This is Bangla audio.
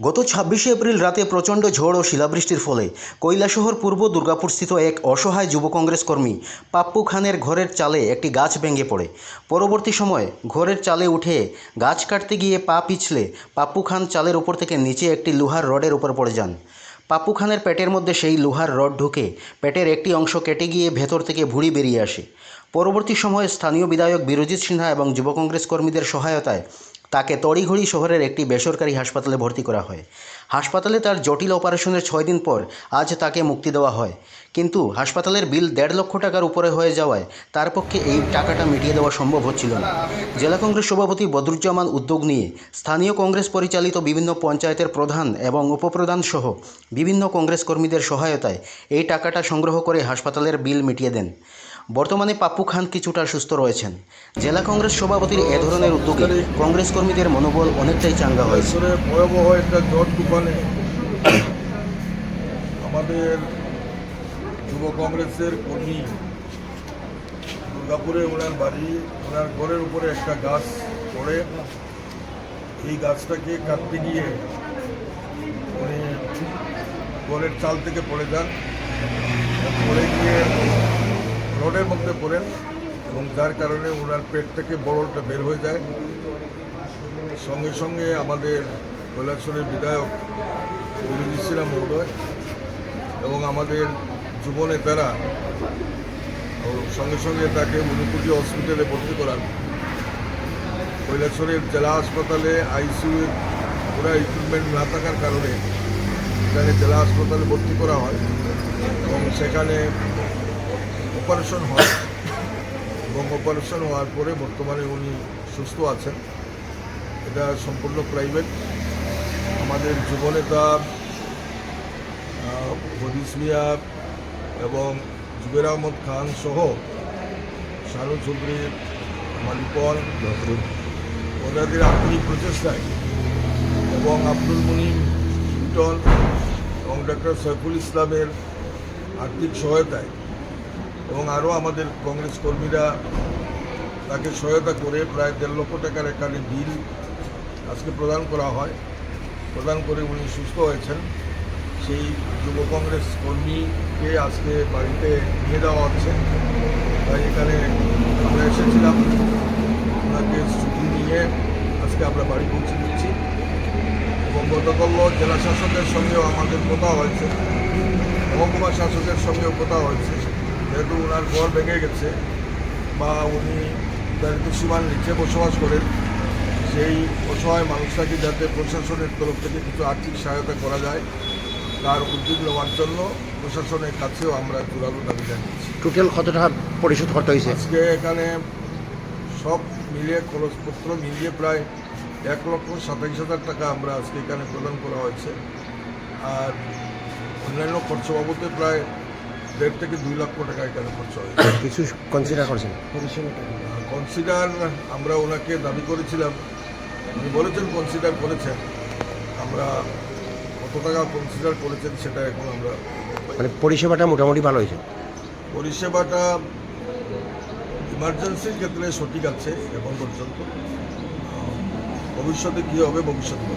গত ছাব্বিশে এপ্রিল রাতে প্রচণ্ড ঝড় ও শিলাবৃষ্টির ফলে কৈলাসহর পূর্ব দুর্গাপুরস্থিত এক অসহায় যুব কংগ্রেস কর্মী পাপ্পু খানের ঘরের চালে একটি গাছ ভেঙে পড়ে। পরবর্তী সময়ে ঘরের চালে উঠে গাছ কাটতে গিয়ে পা পিছলে পাপ্পু খান চালের উপর থেকে নিচে একটি লোহার রডের উপর পড়ে যান। পাপ্পু খানের পেটের মধ্যে সেই লোহার রড ঢুকে পেটের একটি অংশ কেটে গিয়ে ভেতর থেকে ভুঁড়ি বেরিয়ে আসে। পরবর্তী সময়ে স্থানীয় বিধায়ক বিরজিৎ সিনহা এবং যুব কংগ্রেস কর্মীদের সহায়তায় তাকে তড়িঘড়ি শহরের একটি বেসরকারি হাসপাতালে ভর্তি করা হয়। হাসপাতালে তার জটিল অপারেশনের ছয় দিন পর আজ তাকে মুক্তি দেওয়া হয়। কিন্তু হাসপাতালের বিল দেড় লক্ষ টাকার উপরে হয়ে যাওয়ায় তার পক্ষে এই টাকাটা মিটিয়ে দেওয়া সম্ভব হচ্ছিল না। জেলা কংগ্রেস সভাপতি বদরুজ্জামান উদ্যোগ নিয়ে স্থানীয় কংগ্রেস পরিচালিত বিভিন্ন পঞ্চায়েতের প্রধান এবং উপপ্রধান সহ বিভিন্ন কংগ্রেস কর্মীদের সহায়তায় এই টাকাটা সংগ্রহ করে হাসপাতালের বিল মিটিয়ে দেন। বর্তমানে পাপ্পু খান কিছুটা সুস্থ রয়েছেন। জেলা কংগ্রেস সভাপতির এ ধরনের উদ্যোগে কংগ্রেস কর্মীদের মনোবল অনেকটাই চাঙ্গা হয়েছে। ভয়াবহ একটা ঝড় তুফানে আমাদের যুব কংগ্রেসের কর্মী দুর্গাপুরে ওনার বাড়ি, ওনার ঘরের উপরে একটা গাছ পড়ে। এই গাছটাকে কাটতে গিয়ে উনি ঘরের চাল থেকে পড়ে যান। পড়ে গিয়ে রোডের মধ্যে পড়েন এবং যার কারণে ওনার পেট থেকে বড়টা বের হয়ে যায়। সঙ্গে সঙ্গে আমাদের কৈলাসরের বিধায়ক অভিজিৎ ইসলাম মহোদয় এবং আমাদের যুব নেতারা সঙ্গে সঙ্গে তাকে অনুকুটি হসপিটালে ভর্তি করান। কৈলাসরের জেলা হাসপাতালে আইসিইউর পুরো ইকুইপমেন্ট না থাকার কারণে এখানে জেলা হাসপাতালে ভর্তি করা হয় এবং সেখানে অপারেশন হয়। এবং অপারেশন হওয়ার পরে বর্তমানে উনি সুস্থ আছেন। এটা সম্পূর্ণ প্রাইভেট। আমাদের যুবনেতা হদিস মিয়া এবং জুবের আহমদ খান সহ শানু চৌধুরী মালিকন ওনাদের আন্তরিক প্রচেষ্টায় এবং আব্দুল মুনিম লিটন এবং ডক্টর সৈফুল ইসলামের আর্থিক সহায়তায় এবং আরও আমাদের কংগ্রেস কর্মীরা তাকে সহায়তা করে প্রায় দেড় লক্ষ টাকার এখানে বিল আজকে প্রদান করা হয়। প্রদান করে উনি সুস্থ হয়েছেন। সেই যুব কংগ্রেস কর্মীকে আজকে বাড়িতে নিয়ে যাওয়া হচ্ছে। তাই এখানে আমরা এসেছিলাম। ওনাকে ছুটি নিয়ে আজকে আমরা বাড়ি পৌঁছে দিচ্ছি। এবং গতকাল জেলা শাসকের সঙ্গেও আমাদের কথা হয়েছে। মহকুমা শাসকের সঙ্গেও কথা হয়েছে। যেহেতু ওনার ঘর ভেঙে গেছে বা উনি দারিদ্র সীমার নিচে বসবাস করেন সেই অসহায় মানুষটাকে যাতে প্রশাসনের তরফ থেকে কিছু আর্থিক সহায়তা করা যায় তার উদ্যোগ নেওয়ার জন্য প্রশাসনের কাছেও আমরা জোরালো দাবি জানিয়েছি। টোটাল কত টাকা পরিশোধ করতে হয়েছে? আজকে এখানে সব মিলিয়ে খরচপত্র মিলিয়ে প্রায় এক লক্ষ সাতাইশ হাজার টাকা আমরা আজকে এখানে প্রদান করা হয়েছে। আর অন্যান্য খরচ বাবদে প্রায় দেড় থেকে দুই লক্ষ টাকা এখানে খরচ হয়েছে কিছু কনসিডার করছেন? কনসিডার আমরা ওনাকে দাবি করেছিলাম। উনি বলেছেন কনসিডার করেছেন। আমরা কত টাকা কনসিডার করেছেন সেটা এখন আমরা মানে পরিষেবাটা মোটামুটি ভালো হয়েছে? পরিষেবাটা ইমার্জেন্সির ক্ষেত্রে সঠিক আছে এখন পর্যন্ত। ভবিষ্যতে কী হবে ভবিষ্যতে